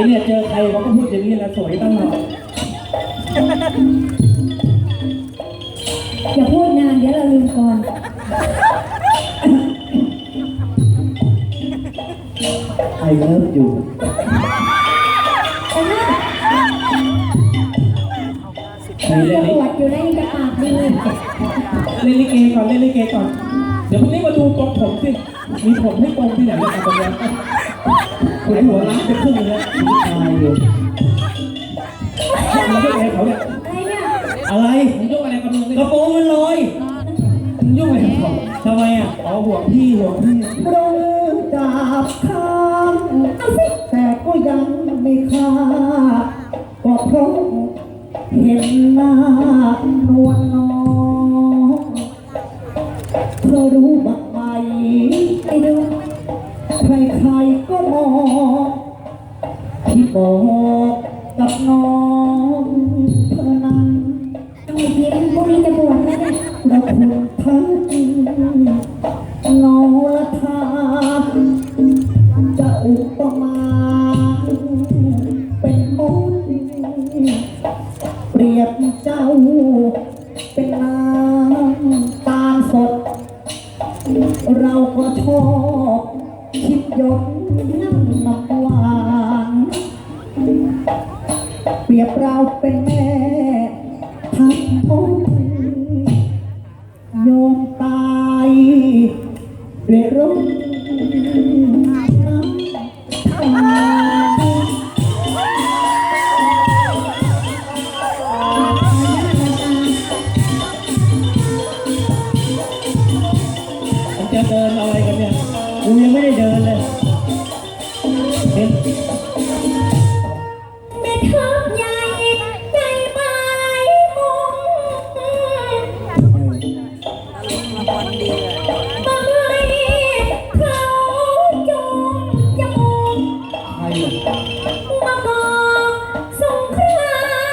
อ้เนี่ยเจอใครเขาก็พูดอย่างนี้แหละสวยตั้งหน่อยอย่าพูดนานเดี๋ยวเราลืมก่อนไอเลิฟอยู่แต่ว่าเล่นปวดอยู่ในกระปากดีเล่นลิเกก่อนเล่นลิเกก่อน เดี๋ยวพรุ่งนี้มาดูตรงผมสิ มีผมให้ตรงที่ไหนนะครับตรงนี้ คุณหัวล้านจะครึ่งเลยตายอยู่ทำอะไรให้เขาเนี่ยอะไรเนี่ยอะไรมึงยุ่งอะไรกับมึงกระโปรงมันลอยมึงยุ่งอะไรกับเขาทำไมอะอ๋อห่วงพี่ห่วงพี่โปรดดาบข้ามแต่ก็ยังไม่ฆ่าก็เพราะเห็นหน้านวลน้องเธอรู้บ้างไหมไปดูใครๆก็มองที่ บอกกับน้องเธอนั้นต้องมีพิมพวกนี้จะบวชแล้วเนี่ยและคุณทั้งนอละทาจะอุปมาเป็นมนเปรียบเจ้าเป็นน้ำตาลสด เราก็ชอบคิดยศน้ำน้ำหวา เราเป็นแม่ทับองโยมตายด้วยรถน้ำตามันจะเดินอะไรกันเนี่ย